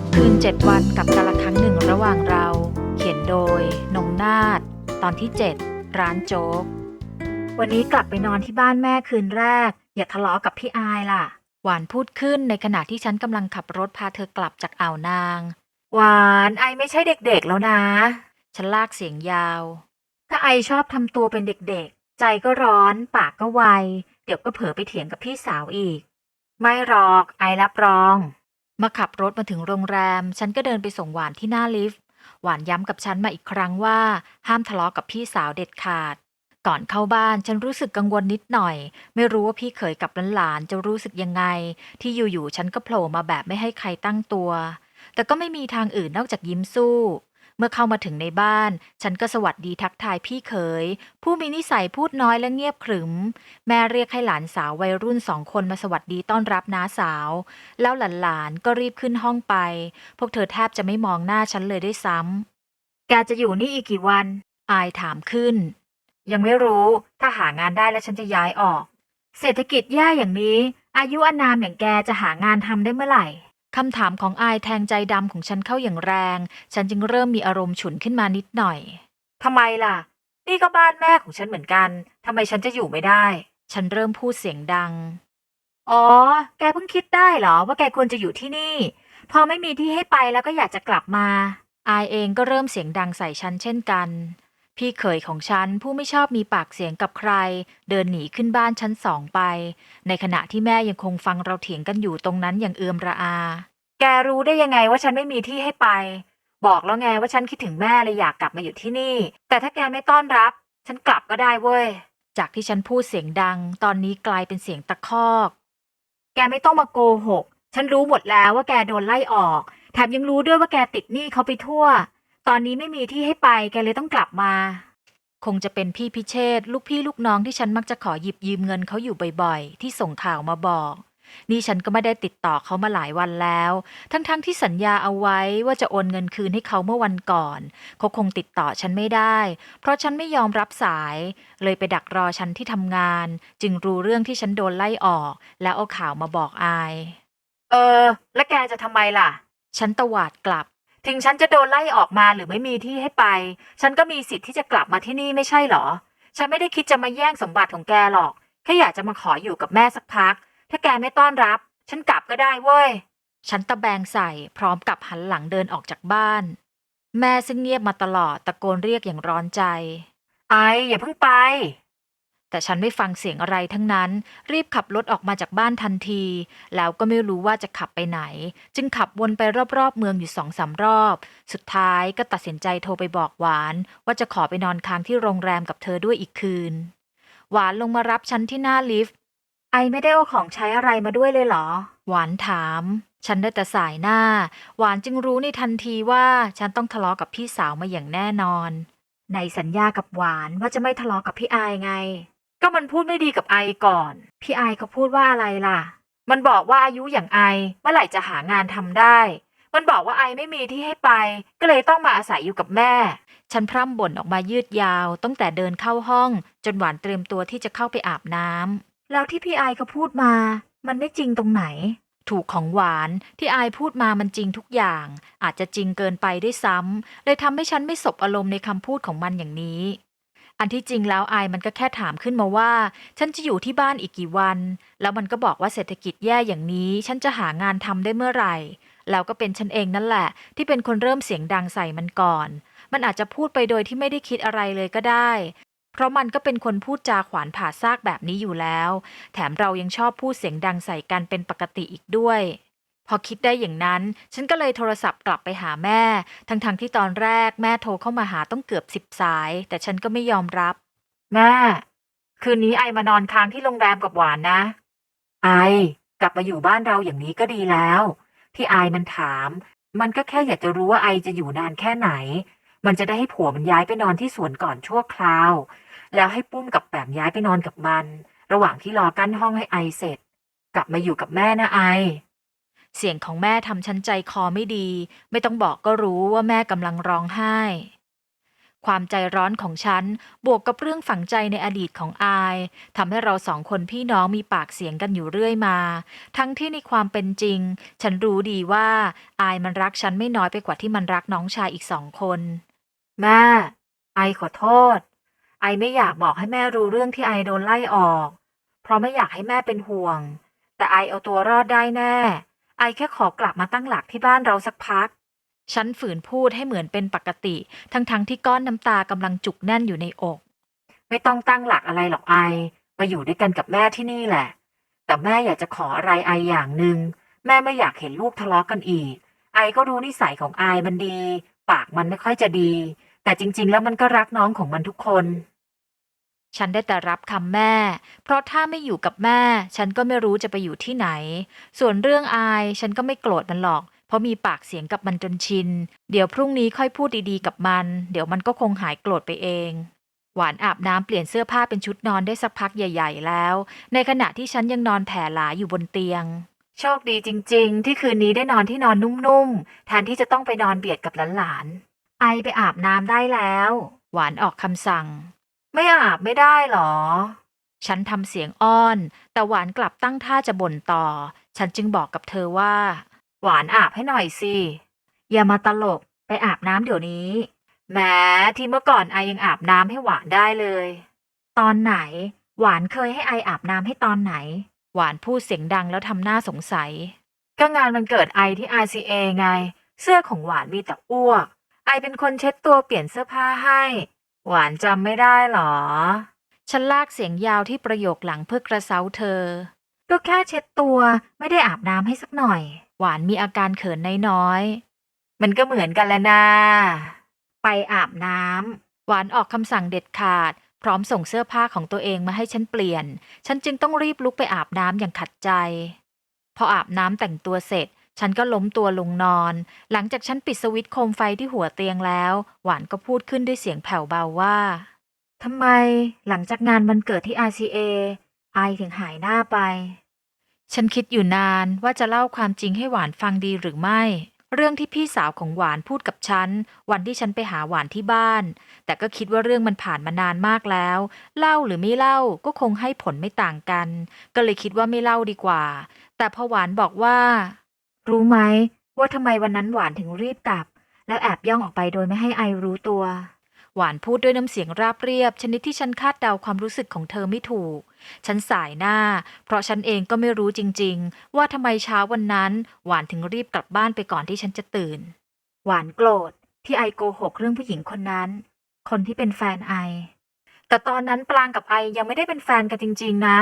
6 คืน 7 วันกับกาละครั้งหนึ่งระหว่างเรา เขียนโดย นงนาฏตอนที่ 7 ร้านโจ๊ก วันนี้กลับไปนอนที่บ้านแม่คืนแรก อย่าทะเลาะกับพี่อายล่ะ หวานพูดขึ้นในขณะที่ฉันกำลังขับรถพาเธอกลับจากอ่าวนาง หวานไอไม่ใช่เด็กๆแล้วนะ ฉันลากเสียงยาว ถ้าไอชอบทำตัวเป็นเด็กๆ ใจก็ร้อน ปากก็ไว เดี๋ยวก็เผลอไปเถียงกับพี่สาวอีก ไม่หรอกไอรับรอง มาขับรถมาถึงโรงแรม ฉันก็เดินไปส่งหวานที่หน้าลิฟต์ หวานย้ำกับฉันมาอีกครั้งว่า ห้ามทะเลาะกับพี่สาวเด็ดขาด ก่อนเข้าบ้านฉันรู้สึกกังวลนิดหน่อย ไม่รู้ว่าพี่เขยกับหลานๆจะรู้สึกยังไง ที่อยู่ๆฉันก็โผล่มาแบบไม่ให้ใครตั้งตัว แต่ก็ไม่มีทางอื่นนอกจากยิ้มสู้ เมื่อเข้ามาถึงในบ้าน ฉันก็สวัสดีทักทายพี่เขย ผู้มีนิสัยพูดน้อยและเงียบขรึม แม่เรียกให้หลานสาววัยรุ่นสองคนมาสวัสดีต้อนรับน้าสาว แล้วหลานๆก็รีบขึ้นห้องไป พวกเธอแทบจะไม่มองหน้าฉันเลยด้วยซ้ำแกจะอยู่นี่อีกกี่วัน อายถามขึ้น ยังไม่รู้ ถ้าหางานได้แล้วฉันจะย้ายออก เศรษฐกิจแย่อย่างนี้ อายุอานามอย่างแกจะหางานทำได้เมื่อไหร่ คำถามของอายแทงใจดำของฉันเข้าอย่างแรง ฉันจึงเริ่มมีอารมณ์ฉุนขึ้นมานิดหน่อยทำไมล่ะ นี่ก็บ้านแม่ของฉันเหมือนกันทำไมฉันจะอยู่ไม่ได้ ฉันเริ่มพูดเสียงดัง อ๋อ แกเพิ่งคิดได้เหรอว่าแกควรจะอยู่ที่นี่ พอไม่มีที่ให้ไปแล้วก็อยากจะกลับมา อายเองก็เริ่มเสียงดังใส่ฉันเช่นกัน พี่เขยของฉันผู้ไม่ชอบมีปากเสียงกับใคร เดินหนีขึ้นบ้านชั้นสองไป ในขณะที่แม่ยังคงฟังเราเถียงกันอยู่ตรงนั้นอย่างเอือมระอา แกรู้ได้ยังไงว่าฉันไม่มีที่ให้ไป บอกแล้วไงว่าฉันคิดถึงแม่เลยอยากกลับมาอยู่ที่นี่ แต่ถ้าแกไม่ต้อนรับ ฉันกลับก็ได้เว้ย จากที่ฉันพูดเสียงดัง ตอนนี้กลายเป็นเสียงตะคอก แกไม่ต้องมาโกหก ฉันรู้หมดแล้วว่าแกโดนไล่ออก แถมยังรู้ด้วยว่าแกติดหนี้เขาไปทั่ว ตอนนี้ไม่มีที่ให้ไปแกเลยต้องกลับมา คงจะเป็นพี่พิเชษฐ์ลูกพี่ลูกน้องที่ฉันมักจะขอหยิบยืมเงินเขาอยู่บ่อยๆ ที่ส่งข่าวมาบอก นี่ฉันก็ไม่ได้ติดต่อเขามาหลายวันแล้ว ทั้งๆทที่สัญญาเอาไว้ว่าจะโอนเงินคืนให้เขาเมื่อวันก่อนเขาคงติดต่อฉันไม่ได้ เพราะฉันไม่ยอมรับสาย เลยไปดักรอฉันที่ทำงาน จึงรู้เรื่องที่ฉันโดนไล่ออก แล้วเอาข่าวมาบอกอาย เออ แล้วแกจะทำไมล่ะ ฉันตวาดกลับ ถึงฉันจะโดนไล่ออกมาหรือไม่มีที่ให้ไป ฉันก็มีสิทธิ์ที่จะกลับมาที่นี่ไม่ใช่เหรอ ฉันไม่ได้คิดจะมาแย่งสมบัติของแกหรอกแค่อยากจะมาขออยู่กับแม่สักพัก ถ้าแกไม่ต้อนรับ ฉันกลับก็ได้เว้ย ฉันตะแบงใส่พร้อมกับหันหลังเดินออกจากบ้าน แม่ซึ่งเงียบมาตลอดตะโกนเรียกอย่างร้อนใจ ไออย่าเพิ่งไป แต่ฉันไม่ฟังเสียงอะไรทั้งนั้น รีบขับรถออกมาจากบ้านทันที แล้วก็ไม่รู้ว่าจะขับไปไหน จึงขับวนไปรอบๆ เมืองอยู่สองสามรอบ สุดท้ายก็ตัดสินใจโทรไปบอกหวาน ว่าจะขอไปนอนค้างที่โรงแรมกับเธอด้วยอีกคืน หวานลงมารับฉันที่หน้าลิฟต์ไอไม่ได้เอาของใช้อะไรมาด้วยเลยเหรอ หวานถาม ฉันได้แต่สายหน้า หวานจึงรู้ในทันทีว่าฉันต้องทะเลาะกับพี่สาวมาอย่างแน่นอน ในสัญญากับหวานว่าจะไม่ทะเลาะกับพี่อายไง ก็มันพูดไม่ดีกับไอก่อน พี่อายเขาพูดว่าอะไรล่ะ มันบอกว่าอายุอย่างไอเมื่อไหร่จะหางานทำได้ มันบอกว่าไอไม่มีที่ให้ไป ก็เลยต้องมาอาศัยอยู่กับแม่ ฉันพร่ำบ่นออกมายืดยาว ตั้งแต่เดินเข้าห้อง จนหวานเตรียมตัวที่จะเข้าไปอาบน้ำแล้วที่พี่อายเขาพูดมา มันไม่จริงตรงไหน ถูกของหวานที่อายพูดมามันจริงทุกอย่าง อาจจะจริงเกินไปด้วยซ้ำเลยทำให้ฉันไม่สบอารมณ์ในคำพูดของมันอย่างนี้ อันที่จริงแล้วไอมันก็แค่ถามขึ้นมาว่า ฉันจะอยู่ที่บ้านอีกกี่วัน แล้วมันก็บอกว่าเศรษฐกิจแย่อย่างนี้ ฉันจะหางานทำได้เมื่อไหร่ แล้วก็เป็นฉันเองนั่นแหละ ที่เป็นคนเริ่มเสียงดังใส่มันก่อน มันอาจจะพูดไปโดยที่ไม่ได้คิดอะไรเลยก็ได้ เพราะมันก็เป็นคนพูดจาขวานผ่าซากแบบนี้อยู่แล้ว แถมเรายังชอบพูดเสียงดังใส่กันเป็นปกติอีกด้วย พอคิดได้อย่างนั้น ฉันก็เลยโทรศัพท์กลับไปหาแม่ ทั้งๆทที่ตอนแรกแม่โทรเข้ามาหาต้องเกือบสิบสาย แต่ฉันก็ไม่ยอมรับ แม่ คืนนี้ไอมานอนค้างที่โรงแรมกับหวานนะ ไอกลับมาอยู่บ้านเราอย่างนี้ก็ดีแล้ว ที่ไอมันถาม มันก็แค่อยากจะรู้ว่าไอจะอยู่นานแค่ไหน มันจะได้ให้ผัวมันย้ายไปนอนที่สวนก่อนชั่วคราว แล้วให้ปุ้มกับแปมย้ายไปนอนกับมัน ระหว่างที่รอกั้นห้องให้ไอเสร็จ กลับมาอยู่กับแม่นะไอ เสียงของแม่ทำฉันใจคอไม่ดี ไม่ต้องบอกก็รู้ว่าแม่กำลังร้องไห้ ความใจร้อนของฉัน บวกกับเรื่องฝังใจในอดีตของอายทำให้เราสองคนพี่น้องมีปากเสียงกันอยู่เรื่อยมา ทั้งที่ในความเป็นจริง ฉันรู้ดีว่า อายมันรักฉันไม่น้อยไปกว่าที่มันรักน้องชายอีกสองคน แม่ ไอขอโทษ ไอไม่อยากบอกให้แม่รู้เรื่องที่ไอโดนไล่ออก เพราะไม่อยากให้แม่เป็นห่วง แต่ไอเอาตัวรอดได้แน่ ไอแค่ขอกลับมาตั้งหลักที่บ้านเราสักพัก ฉันฝืนพูดให้เหมือนเป็นปกติ ทั้งๆทที่ก้อนน้ำตากำลังจุกแน่นอยู่ในอก ไม่ต้องตั้งหลักอะไรหรอกไอ มาอยู่ด้วยกันกับแม่ที่นี่แหละ แต่แม่อยากจะขออะไรไออย่างหนึ่งแม่ไม่อยากเห็นลูกทะเลาะกันอีก ไอก็รู้นิสัยของไอมันดี ปากมันไม่ค่อยจะดี แต่จริง ๆ แล้วมันก็รักน้องของมันทุกคน ฉันได้แต่รับคำแม่ เพราะถ้าไม่อยู่กับแม่ ฉันก็ไม่รู้จะไปอยู่ที่ไหน ส่วนเรื่องอายฉันก็ไม่โกรธมันหรอก เพราะมีปากเสียงกับมันจนชิน เดี๋ยวพรุ่งนี้ค่อยพูดดีๆกับมัน เดี๋ยวมันก็คงหายโกรธไปเอง หวานอาบน้ำเปลี่ยนเสื้อผ้าเป็นชุดนอนได้สักพักใหญ่ ๆ แล้ว ในขณะที่ฉันยังนอนแผ่หลาอยู่บนเตียง โชคดีจริง ๆ ที่คืนนี้ได้นอนที่นอนนุ่มๆแทนที่จะต้องไปนอนเบียดกับหลานๆไอไปอาบน้ำได้แล้ว หวานออกคำสั่ง ไม่อาบไม่ได้หรอ ฉันทำเสียงอ้อน แต่หวานกลับตั้งท่าจะบ่นต่อ ฉันจึงบอกกับเธอว่า หวานอาบให้หน่อยสิ อย่ามาตลกไปอาบน้ำเดี๋ยวนี้ แม้ที่เมื่อก่อนไอยังอาบน้ำให้หวานได้เลย ตอนไหน หวานเคยให้ไออาบน้ำให้ตอนไหน หวานพูดเสียงดังแล้วทำหน้าสงสัย ก็งานมันเกิดไอที่ RCA ไง เสื้อของหวานมีแต่อ้วก ไอเป็นคนเช็ดตัวเปลี่ยนเสื้อผ้าให้ หวานจำไม่ได้หรอ ฉันลากเสียงยาวที่ประโยคหลังเพื่อกระเซาเธอ ก็แค่เช็ดตัวไม่ได้อาบน้ำให้สักหน่อย หวานมีอาการเขินน้อยๆ มันก็เหมือนกันแหล้วนาไปอาบน้ำ หวานออกคำสั่งเด็ดขาด พร้อมส่งเสื้อผ้าของตัวเองมาให้ฉันเปลี่ยน ฉันจึงต้องรีบลุกไปอาบน้ำอย่างขัดใจ พออาบน้ำแต่งตัวเสร็จ ฉันก็ล้มตัวลงนอน หลังจากฉันปิดสวิตช์โคมไฟที่หัวเตียงแล้ว หวานก็พูดขึ้นด้วยเสียงแผ่วเบาว่าทำไมหลังจากงานวันเกิดที่ RCA ไอถึงหายหน้าไป ฉันคิดอยู่นานว่าจะเล่าความจริงให้หวานฟังดีหรือไม่ เรื่องที่พี่สาวของหวานพูดกับฉัน วันที่ฉันไปหาหวานที่บ้าน แต่ก็คิดว่าเรื่องมันผ่านมานานมากแล้ว เล่าหรือไม่เล่าก็คงให้ผลไม่ต่างกัน ก็เลยคิดว่าไม่เล่าดีกว่า แต่พอหวานบอกว่า รู้ไหมว่าทำไมวันนั้นหวานถึงรีบกลับ แล้วแอบย่องออกไปโดยไม่ให้ไอรู้ตัว หวานพูดด้วยน้ำเสียงราบเรียบ ชนิดที่ฉันคาดเดาความรู้สึกของเธอไม่ถูก ฉันสายหน้า เพราะฉันเองก็ไม่รู้จริง ๆ ว่าทำไมเช้าวันนั้น หวานถึงรีบกลับบ้านไปก่อนที่ฉันจะตื่น หวานโกรธ ที่ไอโกหกเรื่องผู้หญิงคนนั้น คนที่เป็นแฟนไอ แต่ตอนนั้นปลางกับไอยังไม่ได้เป็นแฟนกันจริง ๆ นะ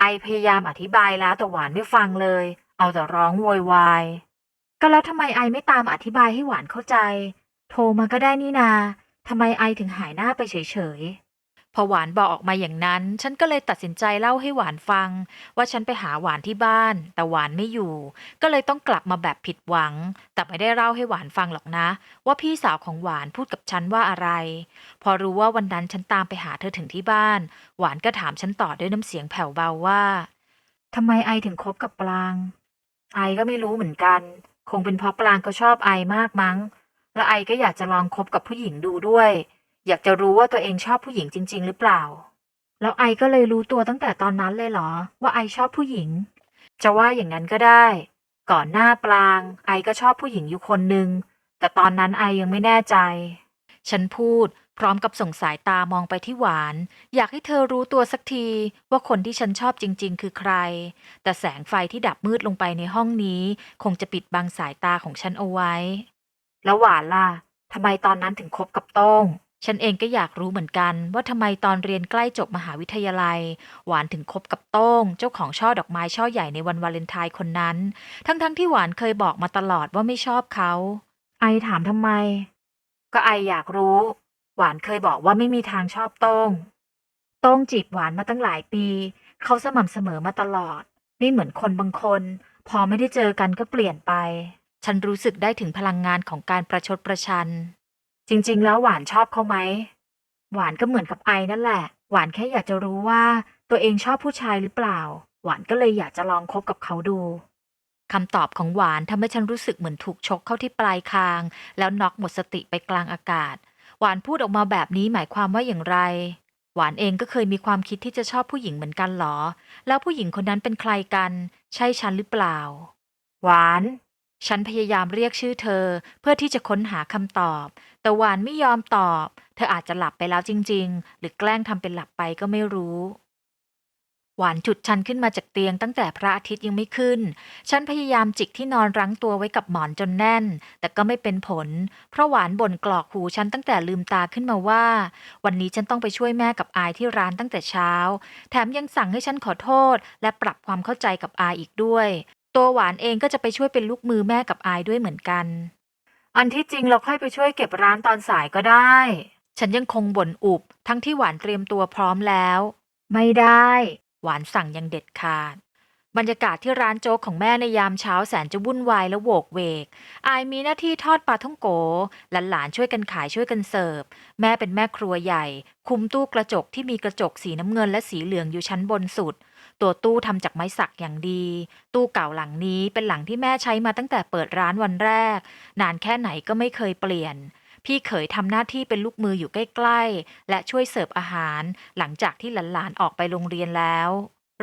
ไอพยายามอธิบายแล้วแต่หวานไม่ฟังเลย เอาแต่ร้องโวยวาย ก็แล้วทำไมไอไม่ตามอธิบายให้หวานเข้าใจ โทรมาก็ได้นี่นาทำไมไอถึงหายหน้าไปเฉยๆ พอหวานบอกออกมาอย่างนั้น ฉันก็เลยตัดสินใจเล่าให้หวานฟัง ว่าฉันไปหาหวานที่บ้าน แต่หวานไม่อยู่ ก็เลยต้องกลับมาแบบผิดหวัง แต่ไม่ได้เล่าให้หวานฟังหรอกนะ ว่าพี่สาวของหวานพูดกับฉันว่าอะไร พอรู้ว่าวันนั้นฉันตามไปหาเธอถึงที่บ้าน หวานก็ถามฉันต่อด้วยน้ำเสียงแผ่วเบาว่าทำไมไอถึงคบกับปลาง ไอก็ไม่รู้เหมือนกัน คงเป็นเพราะปลางก็ชอบไอมากมั้ง แล้วไอก็อยากจะลองคบกับผู้หญิงดูด้วย อยากจะรู้ว่าตัวเองชอบผู้หญิงจริง ๆ หรือเปล่า แล้วไอก็เลยรู้ตัวตั้งแต่ตอนนั้นเลยเหรอ ว่าไอชอบผู้หญิง จะว่าอย่างนั้นก็ได้ ก่อนหน้าปลาง ไอก็ชอบผู้หญิงอยู่คนหนึ่งแต่ตอนนั้นไอยังไม่แน่ใจ ฉันพูด พร้อมกับส่งสายตามองไปที่หวาน อยากให้เธอรู้ตัวสักทีว่าคนที่ฉันชอบจริง ๆ คือใคร แต่แสงไฟที่ดับมืดลงไปในห้องนี้ คงจะปิดบังสายตาของฉันเอาไว้ แล้วหวานล่ะทำไมตอนนั้นถึงคบกับโต้ง ฉันเองก็อยากรู้เหมือนกัน ว่าทำไมตอนเรียนใกล้จบมหาวิทยาลัย หวานถึงคบกับโต้ง เจ้าของช่อดอกไม้ช่อใหญ่ในวันวาเลนไทน์คนนั้น ทั้งๆที่หวานเคยบอกมาตลอดว่าไม่ชอบเขา ไอถามทำไม ก็ไออยากรู้ หวานเคยบอกว่าไม่มีทางชอบโต้ง โต้งจีบหวานมาตั้งหลายปี เขาสม่ำเสมอมาตลอด ไม่เหมือนคนบางคน พอไม่ได้เจอกันก็เปลี่ยนไป ฉันรู้สึกได้ถึงพลังงานของการประชดประชัน จริง ๆ แล้วหวานชอบเขาไหม หวานก็เหมือนกับไอนั่นแหละ หวานแค่อยากจะรู้ว่าตัวเองชอบผู้ชายหรือเปล่า หวานก็เลยอยากจะลองคบกับเขาดูคำตอบของหวานทำให้ฉันรู้สึกเหมือนถูกชกเข้าที่ปลายคาง แล้วน็อกหมดสติไปกลางอากาศ หวานพูดออกมาแบบนี้หมายความว่าอย่างไร หวานเองก็เคยมีความคิดที่จะชอบผู้หญิงเหมือนกันหรอ แล้วผู้หญิงคนนั้นเป็นใครกัน ใช่ฉันหรือเปล่า หวาน ฉันพยายามเรียกชื่อเธอ เพื่อที่จะค้นหาคำตอบ แต่หวานไม่ยอมตอบ เธออาจจะหลับไปแล้วจริง ๆ หรือแกล้งทำเป็นหลับไปก็ไม่รู้ หวานจุดฉันขึ้นมาจากเตียงตั้งแต่พระอาทิตย์ยังไม่ขึ้น ฉันพยายามจิกที่นอนรั้งตัวไว้กับหมอนจนแน่น แต่ก็ไม่เป็นผล เพราะหวานบ่นกรอกหูฉันตั้งแต่ลืมตาขึ้นมาว่า วันนี้ฉันต้องไปช่วยแม่กับอายที่ร้านตั้งแต่เช้า แถมยังสั่งให้ฉันขอโทษ และปรับความเข้าใจกับอายอีกด้วย ตัวหวานเองก็จะไปช่วยเป็นลูกมือแม่กับอายด้วยเหมือนกัน อันที่จริงเราค่อยไปช่วยเก็บร้านตอนสายก็ได้ ฉันยังคงบ่นอุบ ทั้งที่หวานเตรียมตัวพร้อมแล้ว ไม่ได้ หวานสั่งยังเด็ดขาด บรรยากาศที่ร้านโจ๊กของแม่ในยามเช้าแสนจะวุ่นวายและโวกเวก อายมีหน้าที่ทอดปลาท่องโกหลานๆช่วยกันขายช่วยกันเสิร์ฟ แม่เป็นแม่ครัวใหญ่ คุมตู้กระจกที่มีกระจกสีน้ำเงินและสีเหลืองอยู่ชั้นบนสุด ตัวตู้ทำจากไม้สักอย่างดี ตู้เก่าหลังนี้เป็นหลังที่แม่ใช้มาตั้งแต่เปิดร้านวันแรก นานแค่ไหนก็ไม่เคยเปลี่ยน พี่เขยทำหน้าที่เป็นลูกมืออยู่ใกล้ๆ และช่วยเสิร์ฟอาหาร หลังจากที่หลานๆออกไปโรงเรียนแล้ว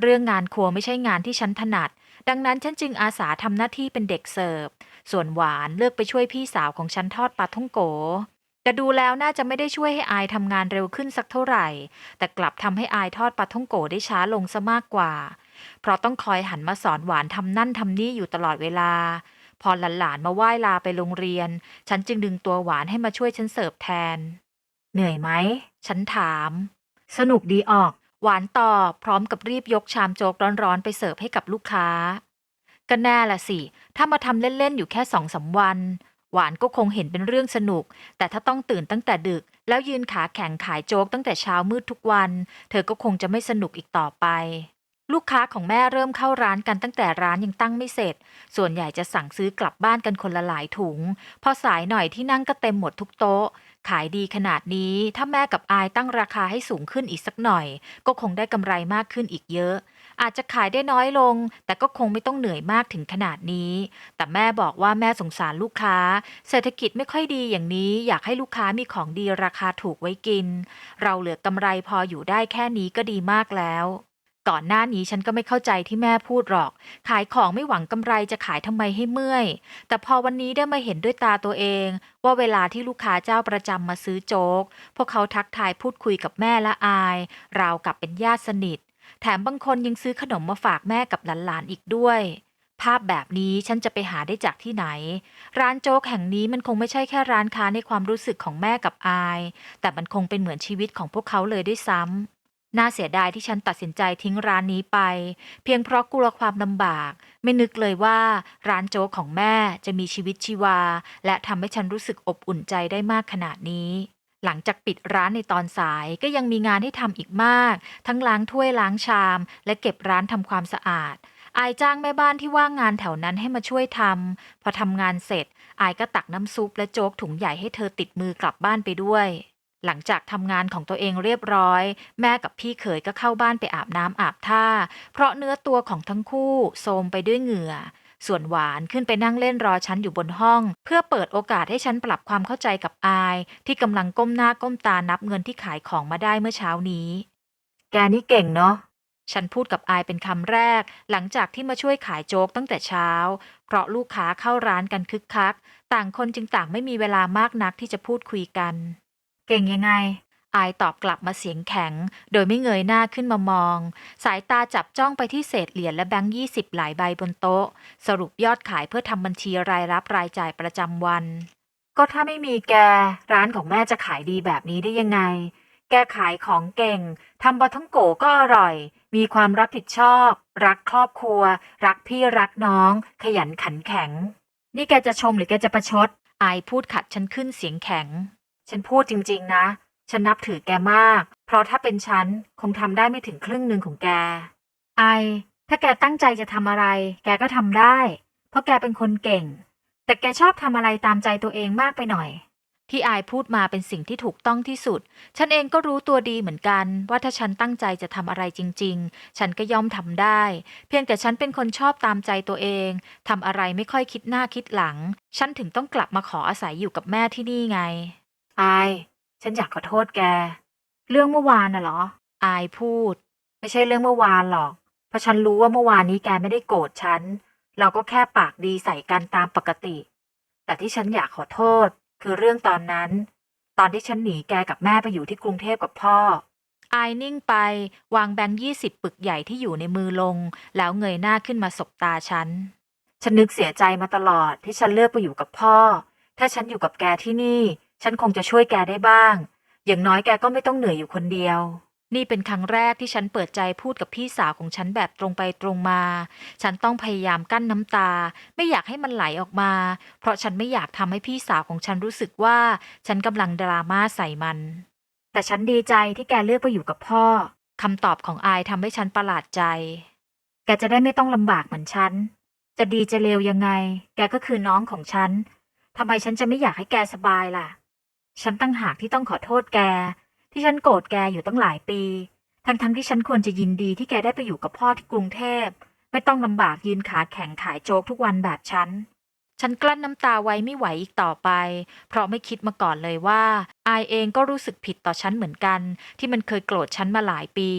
เรื่องงานครัวไม่ใช่งานที่ฉันถนัด ดังนั้นฉันจึงอาสาทำหน้าที่เป็นเด็กเสิร์ฟ ส่วนหวานเลือกไปช่วยพี่สาวของฉันทอดปลาท่องโกแต่ดูแล้วน่าจะไม่ได้ช่วยให้อายทำงานเร็วขึ้นสักเท่าไหร่ แต่กลับทำให้อายทอดปลาท่องโกได้ช้าลงซะมากกว่า เพราะต้องคอยหันมาสอนหวานทำนั่นทำนี่อยู่ตลอดเวลา พอหลานๆมาไหว้ลาไปโรงเรียน ฉันจึงดึงตัวหวานให้มาช่วยฉันเสิร์ฟแทน เหนื่อยไหม ฉันถาม สนุกดีออก หวานตอบพร้อมกับรีบยกชามโจ๊กร้อนๆ ไปเสิร์ฟให้กับลูกค้า ก็แน่ละสิ ถ้ามาทำเล่น ๆ อยู่แค่สองสามวัน หวานก็คงเห็นเป็นเรื่องสนุก แต่ถ้าต้องตื่นตั้งแต่ดึก แล้วยืนขาแข็งขายโจ๊กตั้งแต่เช้ามืดทุกวัน เธอก็คงจะไม่สนุกอีกต่อไป ลูกค้าของแม่เริ่มเข้าร้านกันตั้งแต่ร้านยังตั้งไม่เสร็จ ส่วนใหญ่จะสั่งซื้อกลับบ้านกันคนละหลายถุง พอสายหน่อยที่นั่งก็เต็มหมดทุกโต๊ะ ขายดีขนาดนี้ ถ้าแม่กับอายตั้งราคาให้สูงขึ้นอีกสักหน่อย ก็คงได้กำไรมากขึ้นอีกเยอะ อาจจะขายได้น้อยลง แต่ก็คงไม่ต้องเหนื่อยมากถึงขนาดนี้ แต่แม่บอกว่าแม่สงสารลูกค้า เศรษฐกิจไม่ค่อยดีอย่างนี้ อยากให้ลูกค้ามีของดีราคาถูกไว้กิน เราเหลือกำไรพออยู่ได้แค่นี้ก็ดีมากแล้ว ก่อนหน้านี้ฉันก็ไม่เข้าใจที่แม่พูดหรอก ขายของไม่หวังกำไรจะขายทำไมให้เมื่อย แต่พอวันนี้ได้มาเห็นด้วยตาตัวเอง ว่าเวลาที่ลูกค้าเจ้าประจำมาซื้อโจ๊ก พวกเขาทักทายพูดคุยกับแม่และอาย ราวกับเป็นญาติสนิท แถมบางคนยังซื้อขนมมาฝากแม่กับหลานๆอีกด้วยภาพแบบนี้ฉันจะไปหาได้จากที่ไหน ร้านโจ๊กแห่งนี้มันคงไม่ใช่แค่ร้านค้าในความรู้สึกของแม่กับอาย แต่มันคงเป็นเหมือนชีวิตของพวกเขาเลยด้วยซ้ำ น่าเสียดายที่ฉันตัดสินใจทิ้งร้านนี้ไป เพียงเพราะกลัวความลำบาก ไม่นึกเลยว่าร้านโจ๊กของแม่จะมีชีวิตชีวา และทำให้ฉันรู้สึกอบอุ่นใจได้มากขนาดนี้หลังจากปิดร้านในตอนสายก็ยังมีงานให้ทำอีกมาก ทั้งล้างถ้วยล้างชาม และเก็บร้านทำความสะอาด อายจ้างแม่บ้านที่ว่างงานแถวนั้นให้มาช่วยทำพอทำงานเสร็จ อายก็ตักน้ำซุปและโจ๊กถุงใหญ่ให้เธอติดมือกลับบ้านไปด้วย หลังจากทำงานของตัวเองเรียบร้อย แม่กับพี่เขยก็เข้าบ้านไปอาบน้ำอาบท่า เพราะเนื้อตัวของทั้งคู่โทรมไปด้วยเหงื่อ ส่วนหวานขึ้นไปนั่งเล่นรอฉันอยู่บนห้อง เพื่อเปิดโอกาสให้ฉันปรับความเข้าใจกับอาย ที่กำลังก้มหน้าก้มตานับเงินที่ขายของมาได้เมื่อเช้านี้ แกนี่เก่งเนาะฉันพูดกับอายเป็นคำแรก หลังจากที่มาช่วยขายโจ๊กตั้งแต่เช้า เพราะลูกค้าเข้าร้านกันคึกคัก ต่างคนจึงต่างไม่มีเวลามากนักที่จะพูดคุยกัน เก่งยังไง อายตอบกลับมาเสียงแข็ง โดยไม่เงยหน้าขึ้นมามอง สายตาจับจ้องไปที่เศษเหรียญและแบงค์ยี่สิบหลายใบบนโต๊ะ สรุปยอดขายเพื่อทำบัญชีรายรับรายจ่ายประจำวัน ก็ถ้าไม่มีแก ร้านของแม่จะขายดีแบบนี้ได้ยังไง แกขายของเก่งทำบะท่องโกก็อร่อย มีความรับผิดชอบ รักครอบครัว รักพี่รักน้อง ขยันขันแข็ง นี่แกจะชมหรือแกจะประชด อายพูดขัดฉันขึ้นเสียงแข็ง ฉันพูดจริง ๆ นะ ฉันนับถือแกมาก เพราะถ้าเป็นฉัน คงทำได้ไม่ถึงครึ่งหนึ่งของแก ไอ ถ้าแกตั้งใจจะทำอะไร แกก็ทำได้ เพราะแกเป็นคนเก่ง แต่แกชอบทำอะไรตามใจตัวเองมากไปหน่อย ที่อายพูดมาเป็นสิ่งที่ถูกต้องที่สุด ฉันเองก็รู้ตัวดีเหมือนกัน ว่าถ้าฉันตั้งใจจะทำอะไรจริง ๆ ฉันก็ย่อมทำได้ เพียงแต่ฉันเป็นคนชอบตามใจตัวเองทำอะไรไม่ค่อยคิดหน้าคิดหลัง ฉันถึงต้องกลับมาขออาศัยอยู่กับแม่ที่นี่ไง อาย ฉันอยากขอโทษแก เรื่องเมื่อวานน่ะเหรอ อายพูด ไม่ใช่เรื่องเมื่อวานหรอก เพราะฉันรู้ว่าเมื่อวานนี้แกไม่ได้โกรธฉัน เราก็แค่ปากดีใส่กันตามปกติ แต่ที่ฉันอยากขอโทษ คือเรื่องตอนนั้น ตอนที่ฉันหนีแกกับแม่ไปอยู่ที่กรุงเทพกับพ่อ อายนิ่งไป วางแบงค์ยี่สิบปึกใหญ่ที่อยู่ในมือลง แล้วเงยหน้าขึ้นมาสบตาฉัน ฉันนึกเสียใจมาตลอดที่ฉันเลือกไปอยู่กับพ่อ ถ้าฉันอยู่กับแกที่นี่ ฉันคงจะช่วยแกได้บ้าง อย่างน้อยแกก็ไม่ต้องเหนื่อยอยู่คนเดียว นี่เป็นครั้งแรกที่ฉันเปิดใจพูดกับพี่สาวของฉันแบบตรงไปตรงมา ฉันต้องพยายามกั้นน้ำตา ไม่อยากให้มันไหลออกมา เพราะฉันไม่อยากทำให้พี่สาวของฉันรู้สึกว่า ฉันกำลังดราม่าใส่มัน แต่ฉันดีใจที่แกเลือกไปอยู่กับพ่อคำตอบของอายทำให้ฉันประหลาดใจ แกจะได้ไม่ต้องลำบากเหมือนฉัน จะดีจะเลวยังไง แกก็คือน้องของฉันทำไมฉันจะไม่อยากให้แกสบายล่ะ ฉันตั้งหากที่ต้องขอโทษแก ที่ฉันโกรธแกอยู่ตั้งหลายปี ทั้งๆทที่ฉันควรจะยินดีที่แกได้ไปอยู่กับพ่อที่กรุงเทพ ไม่ต้องลำบากยืนขาแข็งขายโจ๊กทุกวันแบบฉัน ฉันกลั้นน้ำตาไว้ไม่ไหวอีกต่อไป เพราะไม่คิดมาก่อนเลยว่า อายเองก็รู้สึกผิดต่อฉันเหมือนกัน ที่มันเคยโกรธฉันมาหลายปี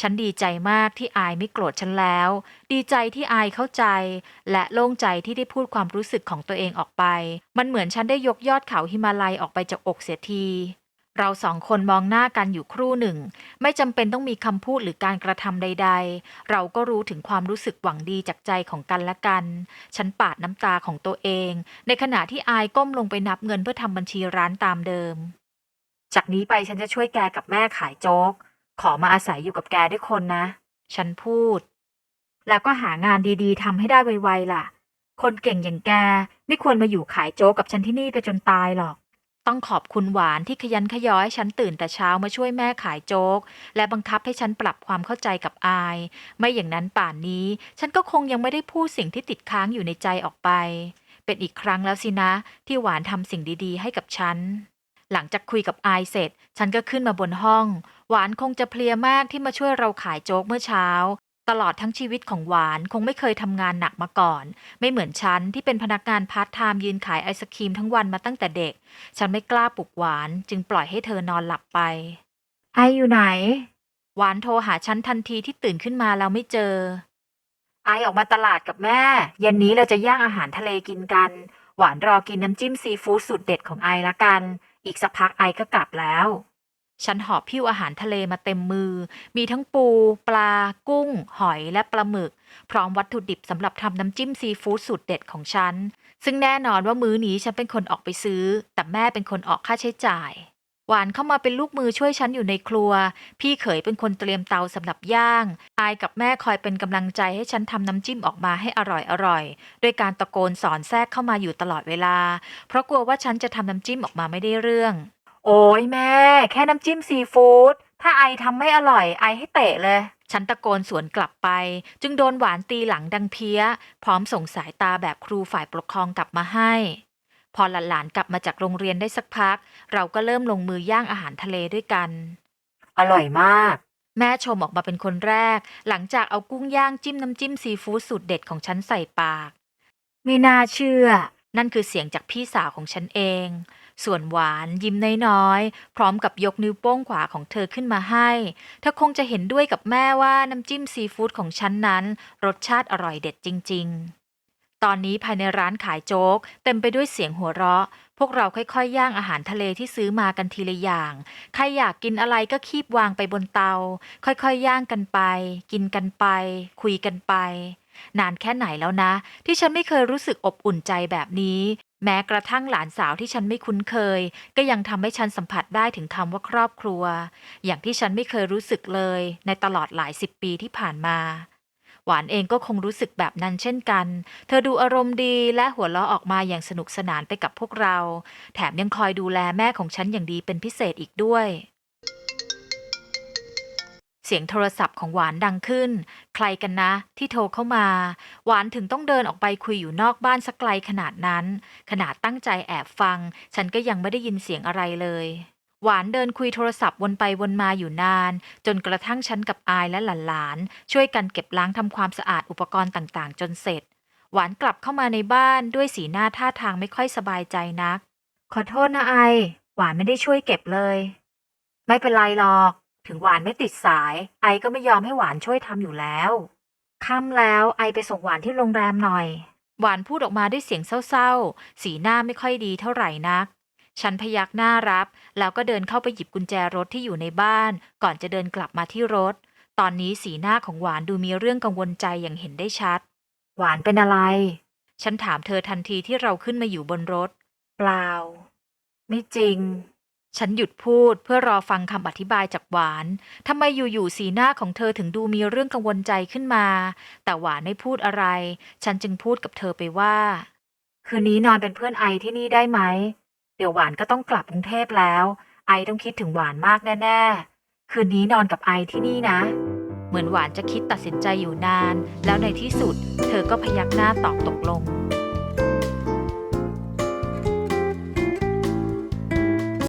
ฉันดีใจมากที่อายไม่โกรธฉันแล้ว ดีใจที่อายเข้าใจ และโล่งใจที่ได้พูดความรู้สึกของตัวเองออกไป มันเหมือนฉันได้ยกยอดเขาหิมาลัยออกไปจากอกเสียที เราสองคนมองหน้ากันอยู่ครู่หนึ่ง ไม่จำเป็นต้องมีคำพูดหรือการกระทำใด ๆ เราก็รู้ถึงความรู้สึกหวังดีจากใจของกันและกัน ฉันปาดน้ำตาของตัวเอง ในขณะที่อายก้มลงไปนับเงินเพื่อทำบัญชีร้านตามเดิม จากนี้ไปฉันจะช่วยแกกับแม่ขายโจ๊ก ขอมาอาศัยอยู่กับแกด้วยคนนะ ฉันพูด แล้วก็หางานดีๆทำให้ได้ไวๆล่ะ คนเก่งอย่างแกไม่ควรมาอยู่ขายโจ๊กกับฉันที่นี่ไปจนตายหรอก ต้องขอบคุณหวานที่ขยันขย้อยฉันตื่นแต่เช้ามาช่วยแม่ขายโจ๊ก และบังคับให้ฉันปรับความเข้าใจกับอาย ไม่อย่างนั้นป่านนี้ ฉันก็คงยังไม่ได้พูดสิ่งที่ติดค้างอยู่ในใจออกไป เป็นอีกครั้งแล้วสินะ ที่หวานทำสิ่งดีๆ ให้กับฉัน หลังจากคุยกับอายเสร็จ ฉันก็ขึ้นมาบนห้อง หวานคงจะเพลียมากที่มาช่วยเราขายโจ๊กเมื่อเช้า ตลอดทั้งชีวิตของหวานคงไม่เคยทำงานหนักมาก่อน ไม่เหมือนฉันที่เป็นพนักงานพาร์ทไทม์ยืนขายไอศครีมทั้งวันมาตั้งแต่เด็ก ฉันไม่กล้าปลุกหวานจึงปล่อยให้เธอนอนหลับไป ไออยู่ไหน หวานโทรหาฉันทันทีที่ตื่นขึ้นมาแล้วไม่เจอ ไอออกมาตลาดกับแม่ เย็นนี้เราจะย่างอาหารทะเลกินกัน หวานรอกินน้ำจิ้มซีฟู้ดสูตรเด็ดของไอละกัน อีกสักพักไอก็กลับแล้ว ฉันหอบพิ้วอาหารทะเลมาเต็มมือ มีทั้งปู ปลา กุ้ง หอยและปลาหมึก พร้อมวัตถุดิบสำหรับทำน้ำจิ้มซีฟู้ดสูตรเด็ดของฉัน ซึ่งแน่นอนว่ามื้อนี้ฉันเป็นคนออกไปซื้อ แต่แม่เป็นคนออกค่าใช้จ่าย หวานเข้ามาเป็นลูกมือช่วยฉันอยู่ในครัว พี่เขยเป็นคนเตรียมเตาสำหรับย่าง อายกับแม่คอยเป็นกำลังใจให้ฉันทำน้ำจิ้มออกมาให้อร่อยอร่อยด้วยการตะโกนสอนแทรกเข้ามาอยู่ตลอดเวลา เพราะกลัวว่าฉันจะทำน้ำจิ้มออกมาไม่ได้เรื่อง โอ้ยแม่ แค่น้ำจิ้มซีฟู้ดถ้าไอทำไม่อร่อยไอให้เตะเลย ฉันตะโกนสวนกลับไป จึงโดนหวานตีหลังดังเพี้ย พร้อมส่งสายตาแบบครูฝ่ายปกครองกลับมาให้ พอหลานๆกลับมาจากโรงเรียนได้สักพัก เราก็เริ่มลงมือย่างอาหารทะเลด้วยกัน อร่อยมาก แม่ชมออกมาเป็นคนแรก หลังจากเอากุ้งย่างจิ้มน้ำจิ้มซีฟู้ดสูตรเด็ดของฉันใส่ปาก ไม่น่าเชื่อ นั่นคือเสียงจากพี่สาวของฉันเอง ส่วนหวานยิ้มน้อยๆ พร้อมกับยกนิ้วโป้งขวาของเธอขึ้นมาให้ เธอคงจะเห็นด้วยกับแม่ว่าน้ำจิ้มซีฟู้ดของฉันนั้น รสชาติอร่อยเด็ดจริง ๆตอนนี้ภายในร้านขายโจ๊ก เต็มไปด้วยเสียงหัวเราะ พวกเราค่อยๆย่างอาหารทะเลที่ซื้อมากันทีละอย่าง ใครอยากกินอะไรก็คีบวางไปบนเตา ค่อยๆย่างกันไป กินกันไป คุยกันไป นานแค่ไหนแล้วนะ ที่ฉันไม่เคยรู้สึกอบอุ่นใจแบบนี้ แม้กระทั่งหลานสาวที่ฉันไม่คุ้นเคย ก็ยังทำให้ฉันสัมผัสได้ถึงคำว่าครอบครัว อย่างที่ฉันไม่เคยรู้สึกเลย ในตลอดหลายสิบปีที่ผ่านมา หวานเองก็คงรู้สึกแบบนั้นเช่นกัน เธอดูอารมณ์ดีและหัวเราะออกมาอย่างสนุกสนานไปกับพวกเรา แถมยังคอยดูแลแม่ของฉันอย่างดีเป็นพิเศษอีกด้วย เสียงโทรศัพท์ของหวานดังขึ้น ใครกันนะ ที่โทรเข้ามา หวานถึงต้องเดินออกไปคุยอยู่นอกบ้านสักไกลขนาดนั้น ขนาดตั้งใจแอบฟัง ฉันก็ยังไม่ได้ยินเสียงอะไรเลย หวานเดินคุยโทรศัพท์วนไปวนมาอยู่นาน จนกระทั่งฉันกับอายและหลานๆช่วยกันเก็บล้างทำความสะอาดอุปกรณ์ต่างๆ จนเสร็จ หวานกลับเข้ามาในบ้านด้วยสีหน้าท่าทางไม่ค่อยสบายใจนัก ขอโทษนะไอ หวานไม่ได้ช่วยเก็บเลย ไม่เป็นไรหรอก ถึงหวานไม่ติดสาย ไอก็ไม่ยอมให้หวานช่วยทำอยู่แล้วค่ำแล้วไอไปส่งหวานที่โรงแรมหน่อย หวานพูดออกมาด้วยเสียงเศร้าๆ สีหน้าไม่ค่อยดีเท่าไหร่นัก ฉันพยักหน้ารับ แล้วก็เดินเข้าไปหยิบกุญแจรถที่อยู่ในบ้าน ก่อนจะเดินกลับมาที่รถ ตอนนี้สีหน้าของหวานดูมีเรื่องกังวลใจอย่างเห็นได้ชัด หวานเป็นอะไร ฉันถามเธอทันทีที่เราขึ้นมาอยู่บนรถ เปล่า ไม่จริง ฉันหยุดพูดเพื่อรอฟังคำอธิบายจากหวาน ทำไมอยู่ๆสีหน้าของเธอถึงดูมีเรื่องกังวลใจขึ้นมา แต่หวานไม่พูดอะไร ฉันจึงพูดกับเธอไปว่า คืนนี้นอนเป็นเพื่อนไอที่นี่ได้ไหม เดี๋ยวหวานก็ต้องกลับกรุงเทพแล้ว ไอต้องคิดถึงหวานมากแน่ๆ คืนนี้นอนกับไอที่นี่นะ เหมือนหวานจะคิดตัดสินใจอยู่นาน แล้วในที่สุด เธอก็พยักหน้าตอบตกลง